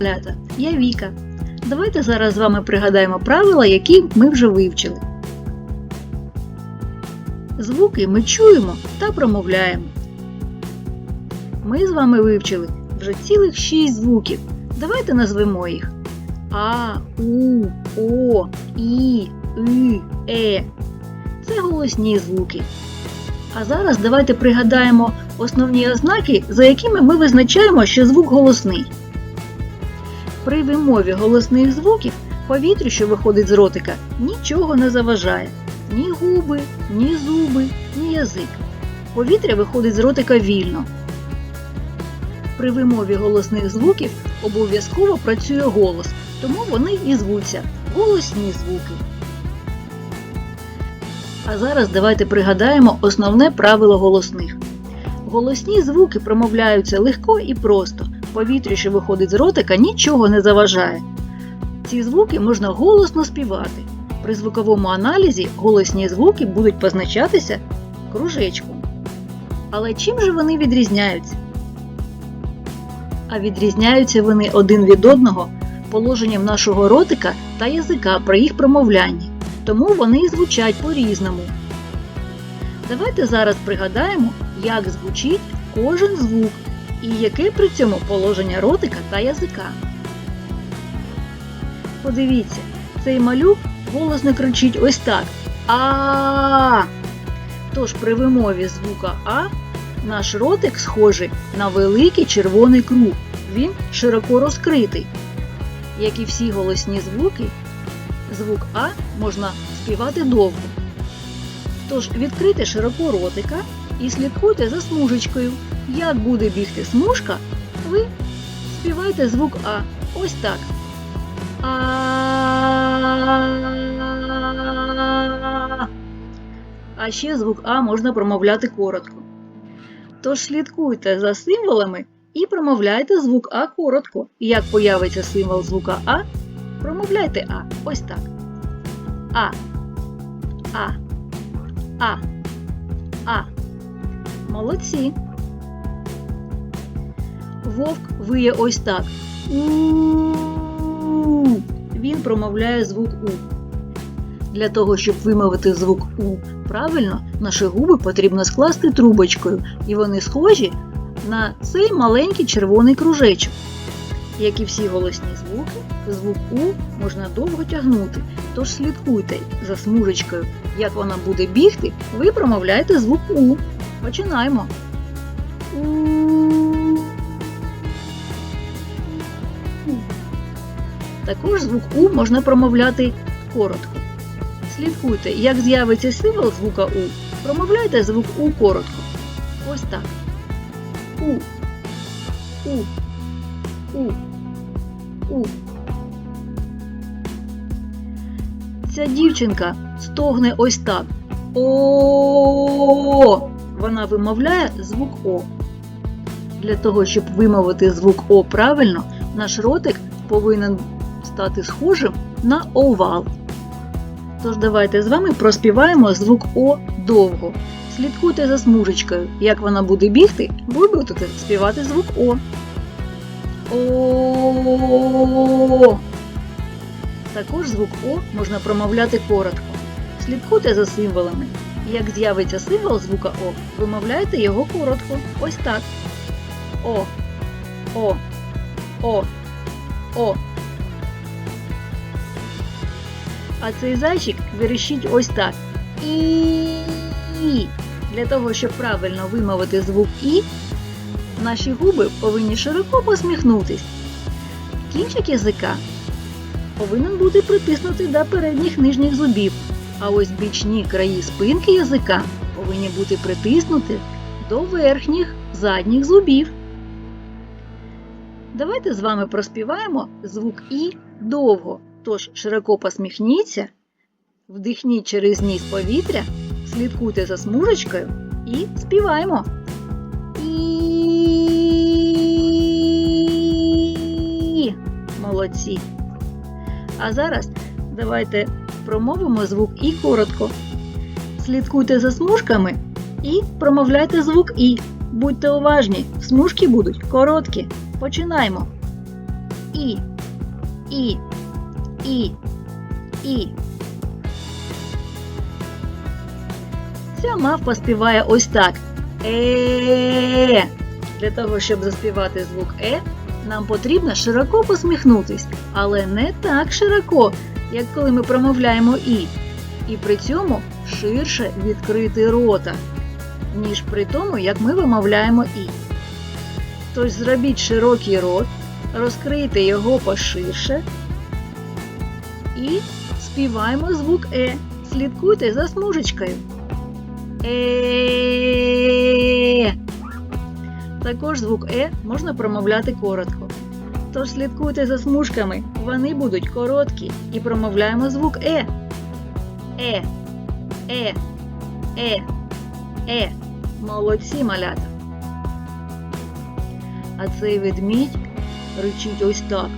Лята, я Віка. Давайте зараз з вами пригадаємо правила, які ми вже вивчили. Звуки ми чуємо та промовляємо. Ми з вами вивчили вже цілих шість звуків. Давайте назвемо їх А, У, О, І, И, Е. Це голосні звуки. А зараз давайте пригадаємо основні ознаки, за якими ми визначаємо, що звук голосний. При вимові голосних звуків повітрю, що виходить з ротика, нічого не заважає. Ні губи, ні зуби, ні язик. Повітря виходить з ротика вільно. При вимові голосних звуків обов'язково працює голос, тому вони і звуться голосні звуки. А зараз давайте пригадаємо основне правило голосних. Голосні звуки промовляються легко і просто. Повітря, що виходить з ротика, нічого не заважає. Ці звуки можна голосно співати. При звуковому аналізі голосні звуки будуть позначатися кружечком. Але чим же вони відрізняються? А відрізняються вони один від одного положенням нашого ротика та язика при їх промовлянні, тому вони і звучать по-різному. Давайте зараз пригадаємо, як звучить кожен звук і яке при цьому положення ротика та язика. Подивіться, цей малюк голосно кричить ось так. а Тож при вимові звука А наш ротик схожий на великий червоний круг. Він широко розкритий. Як і всі голосні звуки, звук А можна співати довго. Тож відкрийте широко ротика і слідкуйте за смужечкою. Як буде бігти смужка, ви співайте звук А. Ось так. А. А ще звук А можна промовляти коротко. Тож слідкуйте за символами і промовляйте звук А коротко. Як появиться символ звука А, промовляйте А. Ось так. А. А. А. А. Молодці. Вовк виє ось так. У. Він промовляє звук У. Для того, щоб вимовити звук У правильно, наші губи потрібно скласти трубочкою, і вони схожі на цей маленький червоний кружечок. Як і всі голосні звуки, звук У можна довго тягнути, тож слідкуйте за смужечкою. Як вона буде бігти, ви промовляєте звук У. Починаємо. У. Також звук У можна промовляти коротко. Слідкуйте, як з'явиться символ звука У, промовляйте звук У коротко. Ось так. У. У. У. У. Ця дівчинка стогне ось так. О. Вона вимовляє звук О. Для того, щоб вимовити звук О правильно, наш ротик повинен стати схожим на овал. Тож давайте з вами проспіваємо звук О довго. Слідкуйте за смужечкою. Як вона буде бігти, ви будете співати звук О. О. Також звук О можна промовляти коротко. Слідкуйте за символами. Як з'явиться символ звука О, вимовляйте його коротко. Ось так. О. О. О. О. А цей зайчик верещить ось так. І. Для того, щоб правильно вимовити звук І, наші губи повинні широко посміхнутись. Кінчик язика повинен бути притиснутий до передніх нижніх зубів, а ось бічні краї спинки язика повинні бути притиснуті до верхніх задніх зубів. Давайте з вами проспіваємо звук І довго. Тож широко посміхніться, вдихніть через ніс повітря, слідкуйте за смужечкою і співаємо. І молодці. А зараз давайте промовимо звук І коротко. Слідкуйте за смужками і промовляйте звук І. Будьте уважні, смужки будуть короткі. Починаємо. І. І. І. І. Ця мавпа співає ось так. Е. Для того, щоб заспівати звук Е, нам потрібно широко посміхнутись, але не так широко, як коли ми промовляємо І. І при цьому ширше відкрити рота, ніж при тому, як ми вимовляємо І. Тож зробіть широкий рот, розкрийте його поширше і співаємо звук Е. Слідкуйте за смужечкою. Е. Також звук Е можна промовляти коротко. Тож слідкуйте за смужками, вони будуть короткі і промовляємо звук Е. Е. Е. Е. Е. Молодці малята. А цей ведмідь ричить ось так.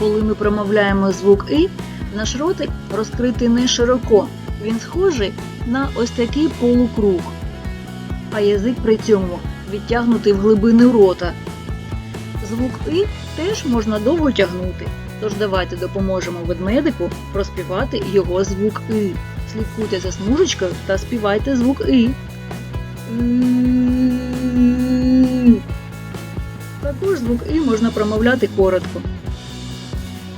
Коли ми промовляємо звук І, наш ротик розкритий не широко. Він схожий на ось такий полукруг, а язик при цьому відтягнутий в глибину рота. Звук І теж можна довго тягнути, тож давайте допоможемо ведмедику проспівати його звук І. Слідкуйте за смужечкою та співайте звук. «Ü». Також звук І можна промовляти коротко.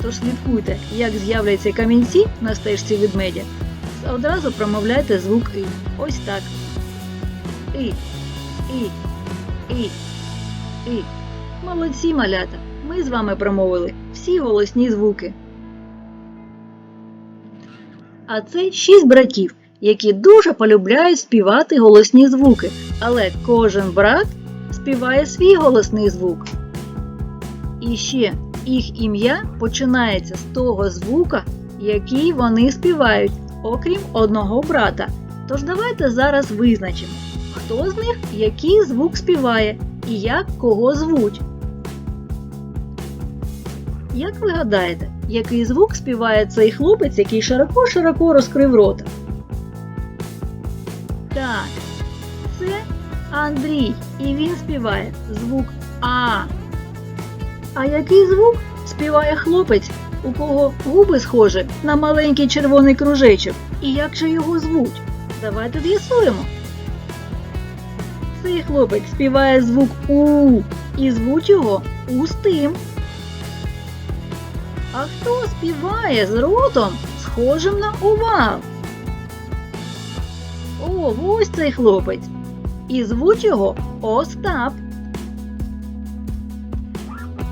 Тож слідкуйте, як з'являться камінці на стежці ведмедя. Одразу промовляйте звук І. Ось так. І. І. І. І. Молодці малята. Ми з вами промовили всі голосні звуки. А це шість братів, які дуже полюбляють співати голосні звуки, але кожен брат співає свій голосний звук. І ще їх ім'я починається з того звука, який вони співають, окрім одного брата. Тож давайте зараз визначимо, хто з них який звук співає і як кого звуть. Як ви гадаєте, який звук співає цей хлопець, який широко-широко розкрив рота? Так, це Андрій, і він співає звук А. А який звук співає хлопець, у кого губи схожі на маленький червоний кружечок? І як же його звуть? Давайте з'ясуємо. Цей хлопець співає звук У і звуть його Устим. А хто співає з ротом, схожим на овал? О, ось цей хлопець. І звуть його Остап.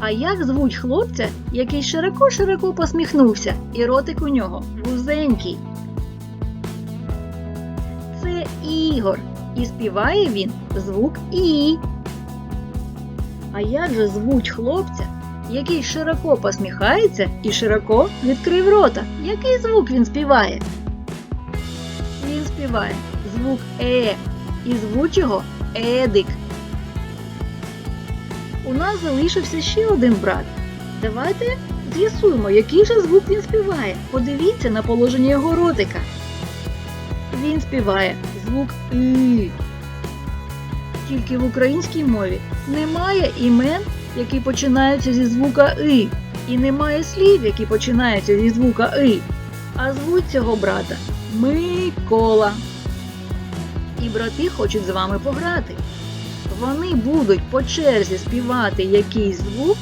А як звуть хлопця, який широко-широко посміхнувся, і ротик у нього вузенький? Це Ігор, і співає він звук І. А як же звуть хлопця, який широко посміхається і широко відкрив рота? Який звук він співає? Він співає звук Е, і звуть його Едик. У нас залишився ще один брат. Давайте з'ясуємо, який же звук він співає. Подивіться на положення його ротика. Він співає звук І. Тільки в українській мові немає імен, які починаються зі звука И, і немає слів, які починаються зі звука И. А звуть цього брата Микола. І брати хочуть з вами пограти. Вони будуть по черзі співати якийсь звук,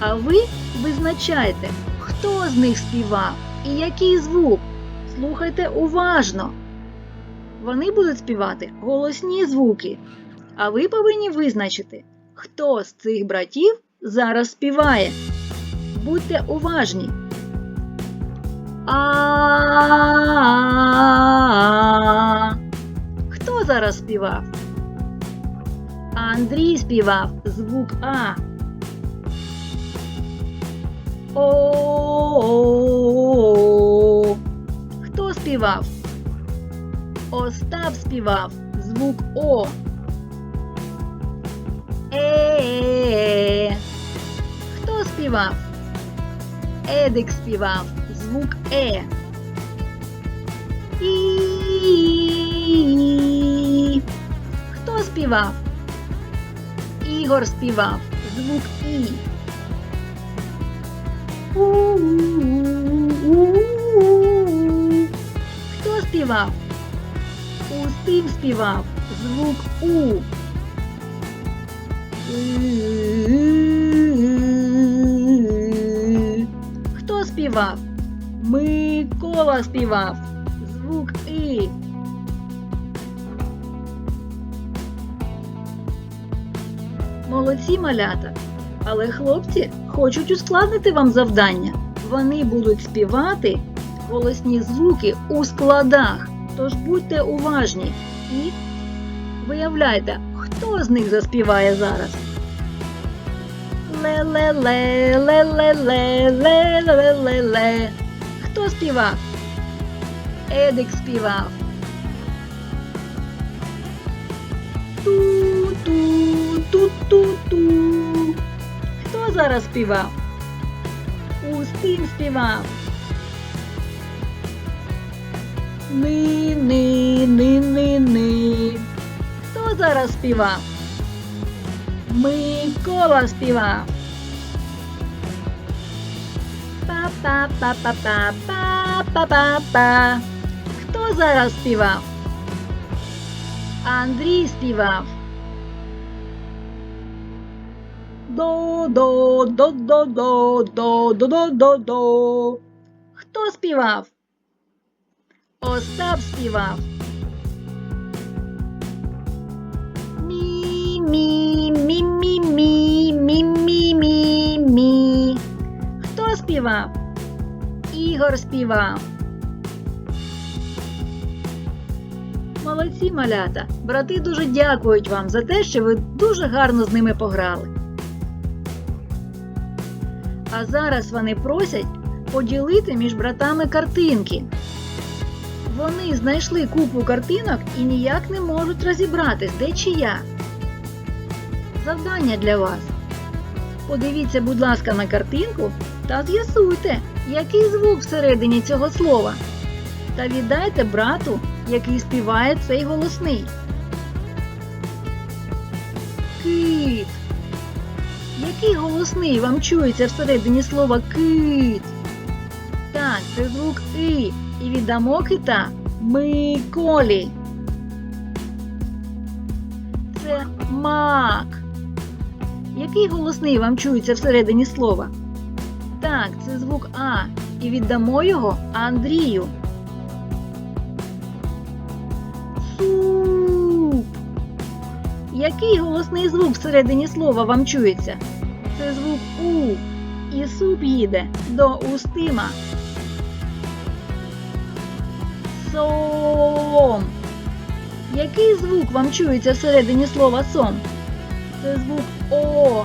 а ви визначайте, хто з них співав і який звук. Слухайте уважно. Вони будуть співати голосні звуки, а ви повинні визначити, хто з цих братів зараз співає. Будьте уважні. А Хто зараз співав? Андрій співав звук А. О. Хто співав? Остап співав звук О. Е. Хто співав? Едик співав звук Е. І. Хто співав? Ігор співав звук І. Хто співав? Устим співав звук У. Хто співав? Микола співав звук І. Молодці малята. Але хлопці хочуть ускладнити вам завдання. Вони будуть співати голосні звуки у складах. Тож будьте уважні і виявляйте, хто з них заспіває зараз. Ле-ле-ле, ле-ле-ле, ле-ле-ле-ле. Хто співав? Едик співав. Ту-ту, ту-ту-ту. Хто зараз співав? Устим співав. Ни, ни, ни, ни, ни. Хто зараз співав? Микола співав. Па-па-па-па-па-па-па-па. Хто зараз співав? Андрій співав. До до до до до до до до до до. Хто співав? Остап співав. Мі мі мі мі мі мі мі мі мі. Хто співав? Ігор співав. Молодці малята. Брати дуже дякують вам за те, що ви дуже гарно з ними пограли. А зараз вони просять поділити між братами картинки. Вони знайшли купу картинок і ніяк не можуть розібратись, де чия. Завдання для вас. Подивіться, будь ласка, на картинку та з'ясуйте, який звук всередині цього слова. Та віддайте брату, який співає цей голосний. Який голосний вам чується всередині слова кит? Так, це звук И. І віддамо кита Миколі. Це мак. Який голосний вам чується всередині слова? Так, це звук А. І віддамо його Андрію. Суп. Який голосний звук всередині слова вам чується? Це звук У. І суп їде до устима. Сом. Який звук вам чується всередині слова сом? Це звук О.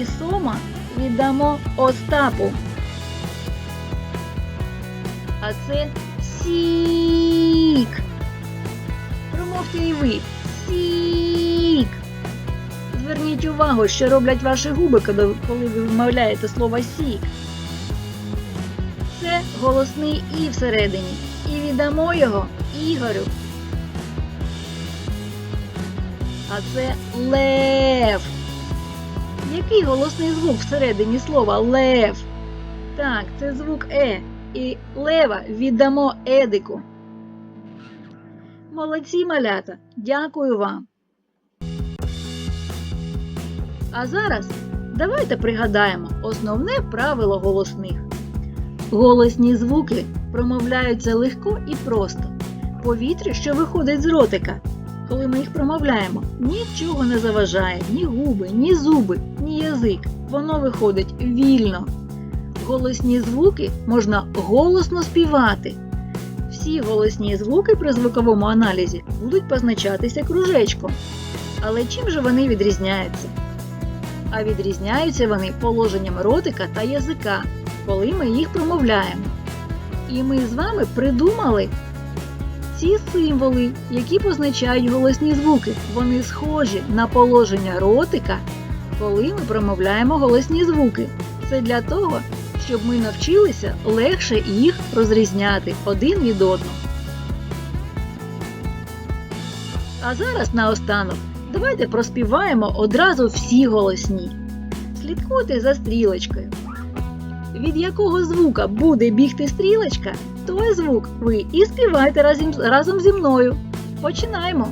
І сома віддамо Остапу. А це сік. Промовте і ви. Сік. Зверніть увагу, що роблять ваші губи, коли ви вимовляєте слово сік. Це голосний І всередині. І віддамо його Ігорю. А це лев. Який голосний звук всередині слова лев? Так, це звук Е. І лева віддамо Едику. Молодці малята. Дякую вам. А зараз давайте пригадаємо основне правило голосних. Голосні звуки промовляються легко і просто. Повітря, що виходить з ротика, коли ми їх промовляємо, нічого не заважає, ні губи, ні зуби, ні язик. Воно виходить вільно. Голосні звуки можна голосно співати. Всі голосні звуки при звуковому аналізі будуть позначатися кружечком. Але чим же вони відрізняються? А відрізняються вони положенням ротика та язика, коли ми їх промовляємо. І ми з вами придумали ці символи, які позначають голосні звуки. Вони схожі на положення ротика, коли ми промовляємо голосні звуки. Це для того, щоб ми навчилися легше їх розрізняти один від одного. А зараз наостанок Давайте проспіваємо одразу всі голосні. Слідкуйте за стрілочкою. Від якого звука буде бігти стрілочка, той звук ви і співайте разом, разом зі мною. Починаємо.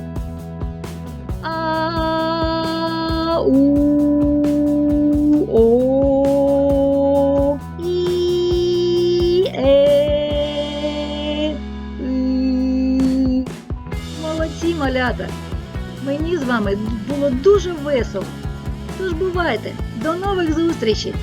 А у е. Молодці, малята! Мені з вами було дуже весело. Тож бувайте, до нових зустрічей!